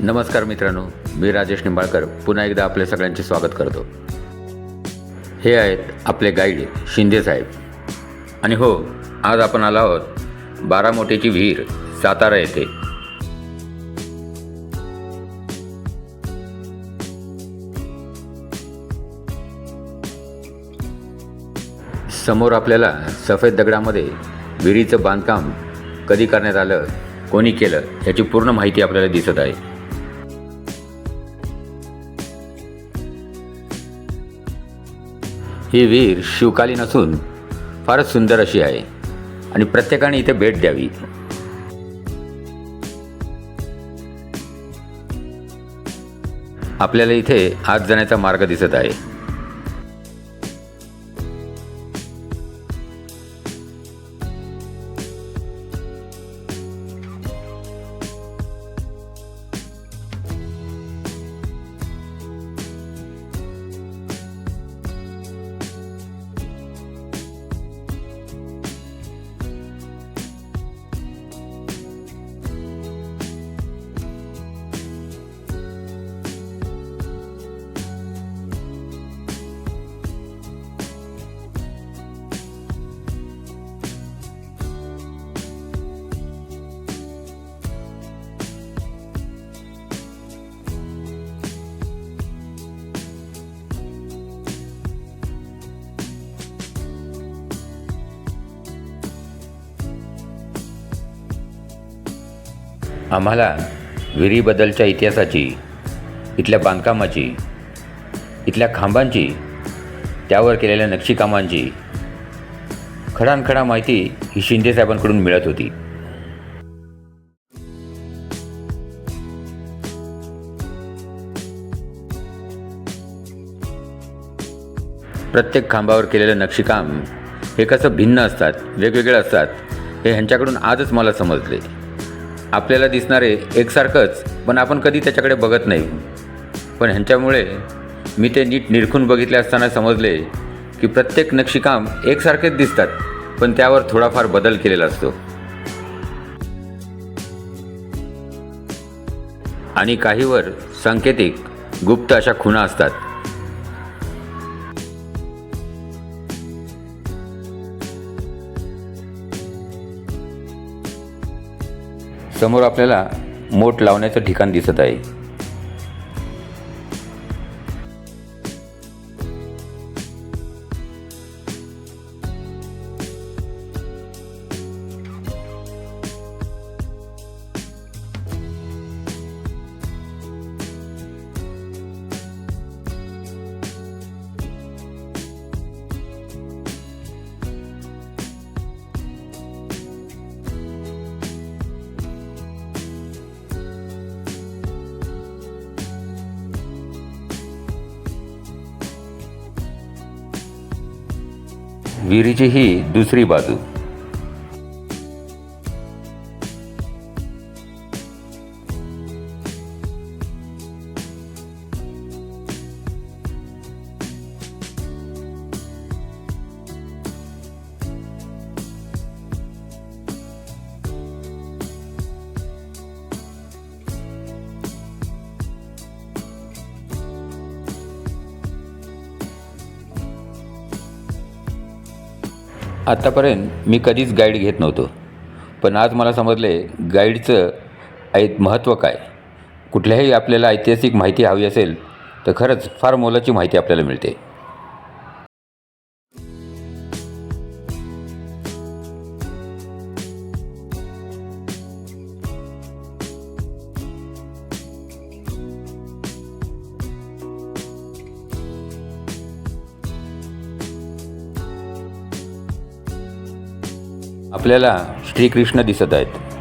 नमस्कार मित्रांनो मी राजेश निंबाळकर पुन्हा एकदा आपले सगळ्यांचे स्वागत करतो. हे आहेत आपले गाईड शिंदे साहेब. आणि हो आज आपण आलो आहोत बारामोटीची विहीर सातारा येथे. समोर आपल्याला सफेद दगडामध्ये विहिरीचं बांधकाम कधी करण्यात आलं कोणी केलं याची पूर्ण माहिती आपल्याला दिसत आहे. ही विहीर शिवकालीन असून फारच सुंदर अशी आहे आणि प्रत्येकाने इथे भेट द्यावी. आपल्याला इथे आत जाण्याचा मार्ग दिसत आहे. आम्हाला विहिरीबद्दलच्या इतिहासाची इथल्या बांधकामाची इथल्या खांबांची त्यावर केलेल्या नक्षीकामांची खडानखडा माहिती ही शिंदे साहेबांकडून मिळत होती. प्रत्येक खांबावर केलेलं नक्षीकाम हे कसं भिन्न असतात वेगवेगळे असतात हे ह्यांच्याकडून आजच मला समजले. आपल्याला दिसणारे एकसारखंच पण आपण कधी त्याच्याकडे बघत नाही. पण ह्यांच्यामुळे मी ते नीट निरखून बघितले असताना समजले की प्रत्येक नक्षीकाम एकसारखेच दिसतात पण त्यावर थोडाफार बदल केलेला असतो. आणि काहीवर सांकेतिक गुप्त अशा खुणा असतात. समोर आपल्याला मोठ लावण्याचं ठिकाण दिसत आहे. विहिरीची ही दुसरी बाजू. आत्तापर्यंत मी कधीच गाईड घेत नव्हतो. पण आज मला समजले गाईडचं ऐ महत्त्व काय. कुठल्याही आपल्याला ऐतिहासिक माहिती हवी असेल तर खरंच फार मोलाची माहिती आपल्याला मिळते. आपल्याला श्रीकृष्ण दिसत आहेत.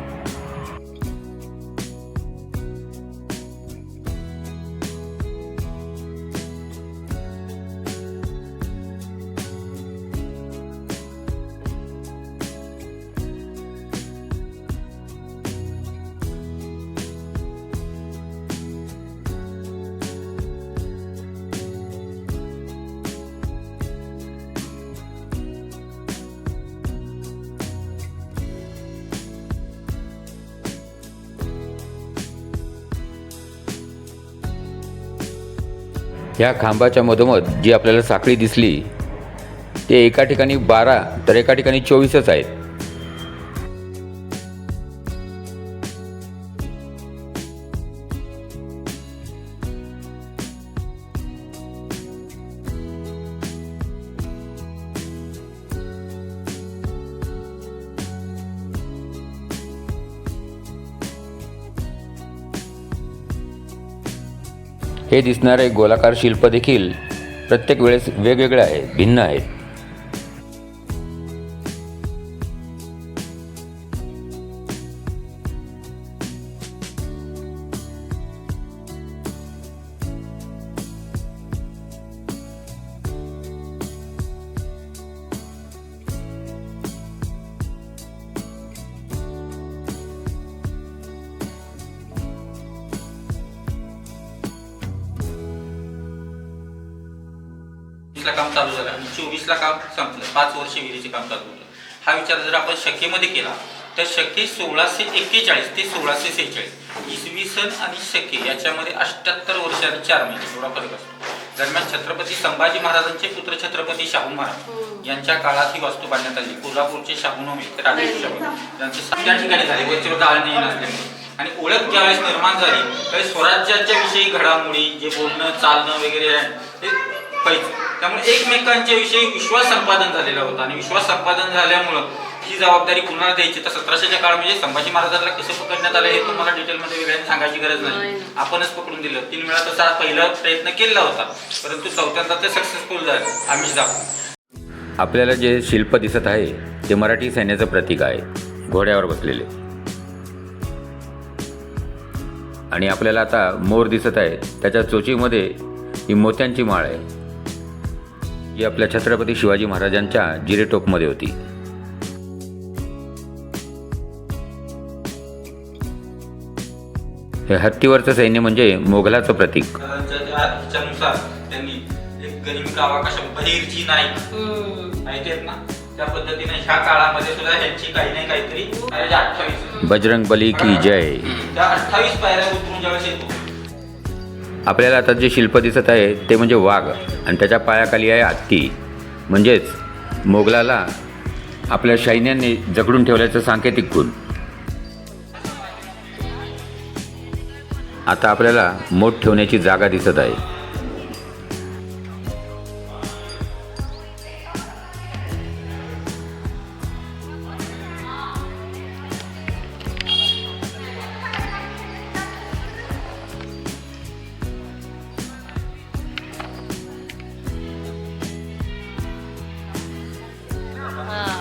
ह्या खांबाच्या मधोमध जी आपल्याला साखळी दिसली ते एका ठिकाणी बारा तर एका ठिकाणी चोवीसच आहेत. हे दिसणारे गोलाकार शिल्प देखील प्रत्येक वेळेस वेगवेगळे आहे भिन्न आहेत. ला काम चालू झालं आणि चोवीसला काम संपलं. पाच वर्ष विहिरीचे काम चालू होतं. हा विचार जर आपण शक्यमध्ये केला तर शक्य सोळाशे एक्केचाळीस ते सोळाशे सेहेचाळीस इसवी सन आणि शके याच्यामध्ये अठ्याहत्तर वर्ष आणि चार महिने एवढा फरक असतो. दरम्यान छत्रपती संभाजी महाराजांचे पुत्र छत्रपती शाहू महाराज यांच्या काळात ही वास्तू बांधण्यात आली. कोल्हापूरचे शाहू नव्हे तर त्या ठिकाणी झाले. नाही नसल्यामुळे आणि ओळख ज्यावेळेस निर्माण झाली त्यावेळेस स्वराज्याच्या विषयी घडामोडी जे बोलणं चालणं वगैरे आहे ते पाहिजे त्यामुळे एकमेकांच्या विषयी विश्वास संपादन झालेला होता. आणि विश्वास संपादन झाल्यामुळं ही जबाबदारी कुणाला द्यायची? तर सतराशेच्या काळ म्हणजे संभाजी महाराजांना कसं पकडण्यात आलं हे तुम्हाला डिटेलमध्ये वेगळ्याने सांगायची गरज नाही. आपणच पकडून दिलं. तीन वेळा तसा पहिला प्रयत्न केला होता. परंतु चौथ्यांदा ते सक्सेसफुल झालं. आम्हीच दाखवू. आपल्याला जे शिल्प दिसत आहे ते मराठी सैन्याचं प्रतीक आहे. घोड्यावर बसलेले. आणि आपल्याला आता मोर दिसत आहे. त्याच्या चोचीमध्ये ही मोत्यांची माळ आहे. जी आपल्या छत्रपती शिवाजी महाराजांच्या जिरेटोपमध्ये होती. हे हत्तीवरचं सैन्य म्हणजे मोगलाचं प्रतीक. त्यांनी एक गनिमी कावा कशा बहिरजी नाही माहिती आहेत ना? त्या पद्धतीने ह्या काळामध्ये सुद्धा ह्यांची काही नाही काहीतरी अठ्ठावीस बजरंग बली की जय. त्या अठ्ठावीस पायऱ्या उतरून ज्यावेळेस येतो आपल्याला आता जे शिल्प दिसत आहे ते म्हणजे वाघ. आणि त्याच्या पायाखाली आहे हत्ती. म्हणजेच मोगलाला आपल्या सैन्याने जखडून ठेवल्याचं सांकेतिक गुण. आता आपल्याला मोठ ठेवण्याची जागा दिसत आहे.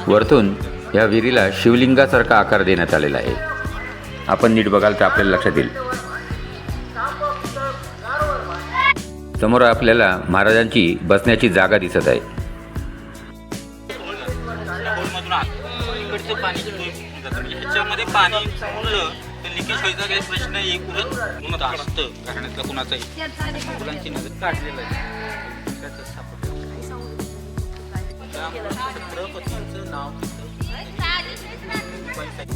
वरतून या विहिरीला शिवलिंगासारखा आकार देण्यात आलेला आहे. आपण नीट बघाल तर आपल्याला लक्षात येईल. समोर आपल्याला महाराजांची बसण्याची जागा दिसत आहे. म्हणजे ह्याच्यामध्ये पाणी लिकेज व्हायचा काही प्रश्न एकूणच असतं. कुणाचाही. मुलांची नजर काढलेलं आहे. छत्रपतींचं नाव. तिथं कडून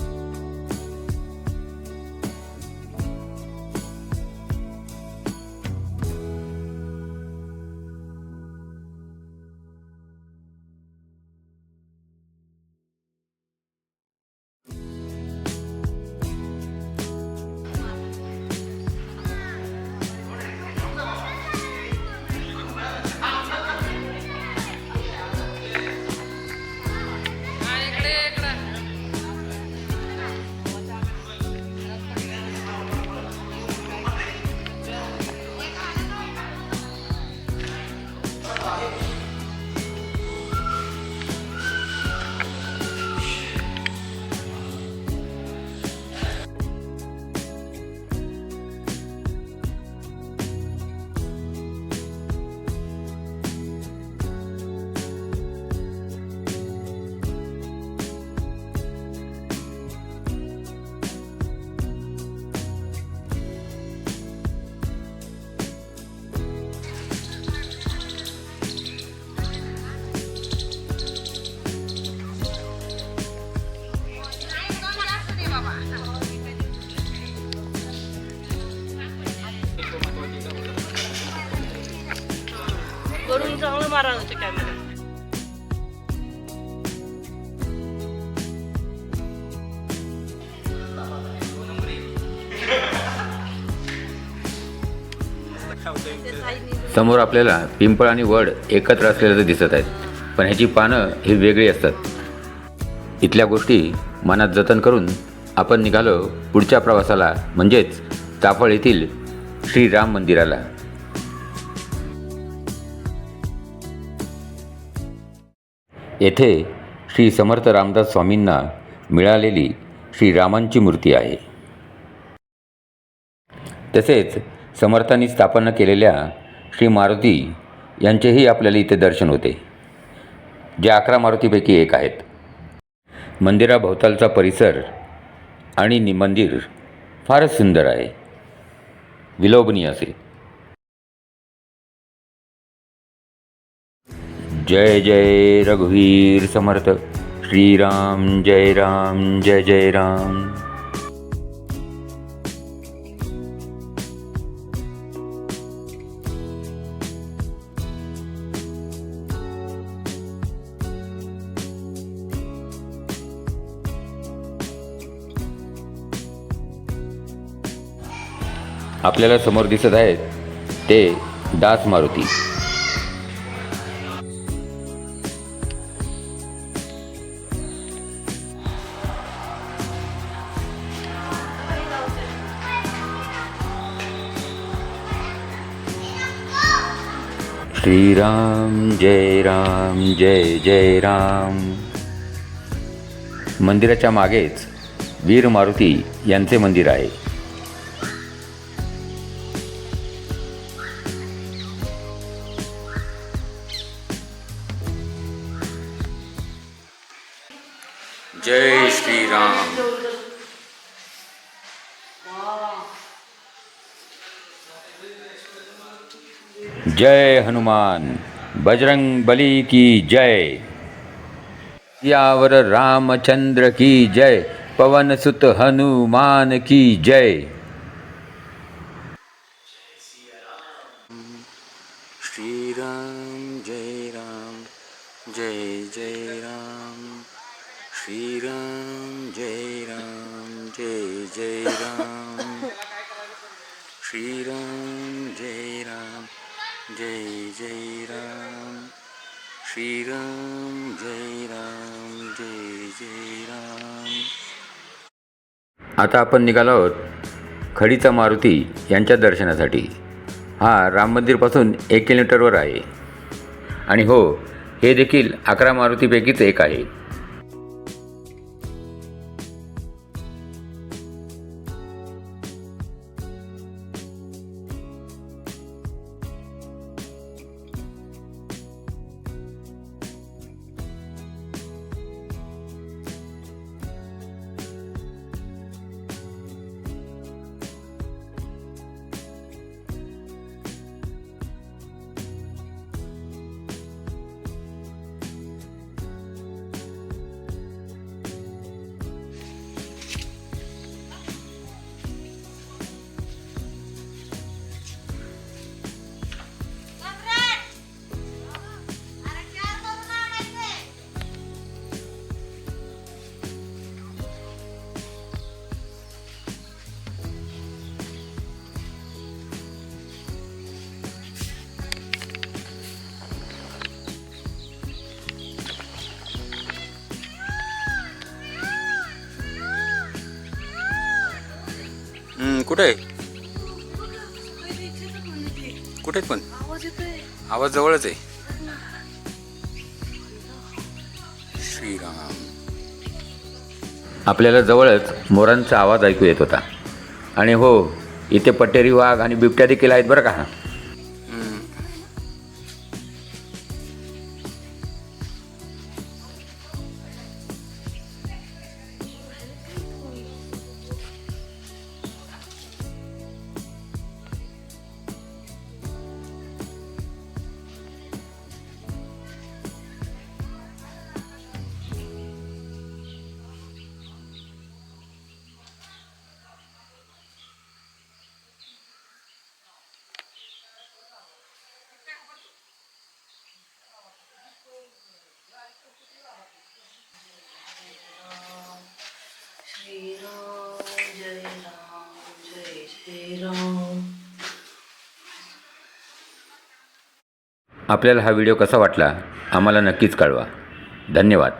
समोर आपल्याला पिंपळ आणि वड एकत्र असलेलं दिसत आहेत. पण ह्याची पानं ही वेगळी असतात. इथल्या गोष्टी मनात जतन करून आपण निघालो पुढच्या प्रवासाला म्हणजेच चाफळ येथील श्रीराम मंदिराला. येथे श्री समर्थ रामदास स्वामींना मिळालेली श्रीरामांची मूर्ती आहे. तसेच समर्थांनी स्थापना केलेल्या श्री मारुती यांचेही आपल्याला इथे दर्शन होते. जे अकरा मारुतीपैकी एक आहेत. मंदिराभोवतालचा परिसर आणि नि मंदिर फारच सुंदर आहे. विलोभनीय असे. जय जय रघुवीर समर्थ. श्रीराम जय राम जय जय राम. आपल्याला समोर दिसत आहेत ते दास मारुती. श्रीराम जय राम जय जय राम. मंदिराच्या मागेच वीर मारुती यांचे मंदिर आहे. जय हनुमान बजरंग बली की जय। यावर रामचंद्र की जय पवन सुत हनुमान की जय। श्रीराम जय राम जय जय राम। श्रीराम जय राम जय जय राम। श्रीराम जय राम। जय जय राम श्रीराम जय राम जय जय राम. आता आपण निघालो आहोत खडीचा मारुती यांच्या दर्शनासाठी. हा राम मंदिरपासून एक किलोमीटरवर आहे. आणि हो हे देखील अकरा मारुतीपैकीच एक आहे. कुठे आहे? कुठे पण? आवाज आवाज जवळच आहे. श्रीराम. आपल्याला जवळच मोरांचा आवाज ऐकू येत होता. आणि हो इथे पटेरी वाघ आणि बिबट्या देखील आहेत बरं का? आपल्याला हा व्हिडिओ कसा वाटला आम्हाला नक्कीच कळवा. धन्यवाद.